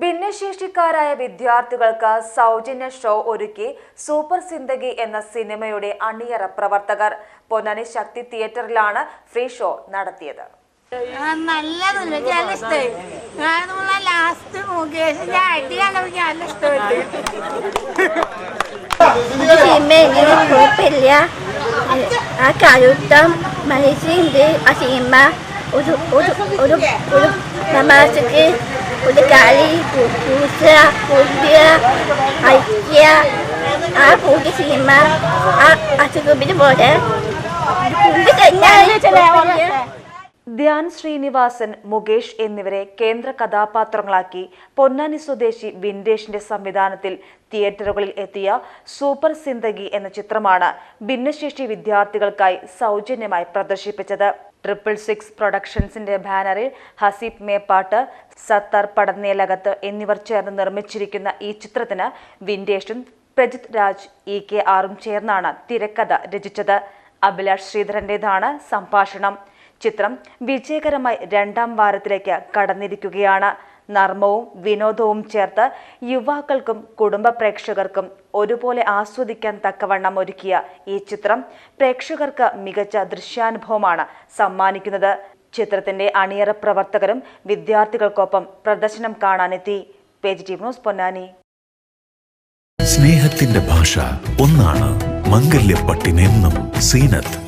ഭിന്നശേഷിക്കാരായ വിദ്യാർത്ഥികൾക്ക് സൗജന്യ ഷോ ഒരുക്കി സൂപ്പർ സിന്ദഗി എന്ന സിനിമയുടെ അണിയറ പ്രവർത്തകർ പൊന്നാനി ശക്തി തിയേറ്ററിലാണ് ഫ്രീ ഷോ നടത്തിയത് ആ, നല്ലതൊന്നും നല്ല ഇഷ്ടമായി ഞാൻ നമ്മളെ ലാസ്റ്റ് മുകേഷിന്റെ അടി കണ്ടപ്പോൾ എനിക്ക് നല്ല ഇഷ്ടപ്പെട്ടു സിനിമ എങ്ങനെ കുഴപ്പമില്ല ആ സിനിമ ഒരു ഒരു ഒരു ഒരു തമാശക്ക് ഒരു കളി പൂച്ച പുതിയ ഐക്യ ആ പുതിയ സിനിമ ആ അസുഖത്തിന് പോലെ. പുതിയ കഴിഞ്ഞാൽ ധ്യാൻ ശ്രീനിവാസൻ മുകേഷ് എന്നിവരെ കേന്ദ്ര കഥാപാത്രങ്ങളാക്കി പൊന്നാനി സ്വദേശി വിൻഡേഷിന്റെ സംവിധാനത്തിൽ തിയേറ്ററുകളിൽ എത്തിയ സൂപ്പർ സിന്ദഗി എന്ന ചിത്രമാണ് ഭിന്നശേഷി വിദ്യാർത്ഥികൾക്കായി സൗജന്യമായി പ്രദർശിപ്പിച്ചത്. ട്രിപ്പിൾ സിക്സ് പ്രൊഡക്ഷൻസിന്റെ ബാനറിൽ ഹസീബ് മേപ്പാട്ട് സത്തർ പടന്നേലകത്ത് എന്നിവർ ചേർന്ന് നിർമ്മിച്ചിരിക്കുന്ന ഈ ചിത്രത്തിന് വിൻഡേഷും പ്രജിത് രാജ് ഇ കെ ആറും ചേർന്നാണ് തിരക്കഥ രചിച്ചത്. അഭിലാഷ് ശ്രീധരന്റേതാണ് സംഭാഷണം. ചിത്രം വിജയകരമായി രണ്ടാം വാരത്തിലേക്ക് കടന്നിരിക്കുകയാണ്. നർമ്മവും വിനോദവും ചേർത്ത് യുവാക്കൾക്കും കുടുംബ പ്രേക്ഷകർക്കും ഒരുപോലെ ആസ്വദിക്കാൻ തക്കവണ്ണം ഒരുക്കിയ ഈ ചിത്രം പ്രേക്ഷകർക്ക് മികച്ച ദൃശ്യാനുഭവമാണ് സമ്മാനിക്കുന്നത്. ചിത്രത്തിന്റെ അണിയറ പ്രവർത്തകരും വിദ്യാർത്ഥികൾക്കൊപ്പം പ്രദർശനം കാണാനെത്തി. Page T news Ponnani. സ്നേഹത്തിന്റെ ഭാഷ ഒന്നാണ് മംഗല്യപ്പട്ടിനെന്നും സീനത്ത്.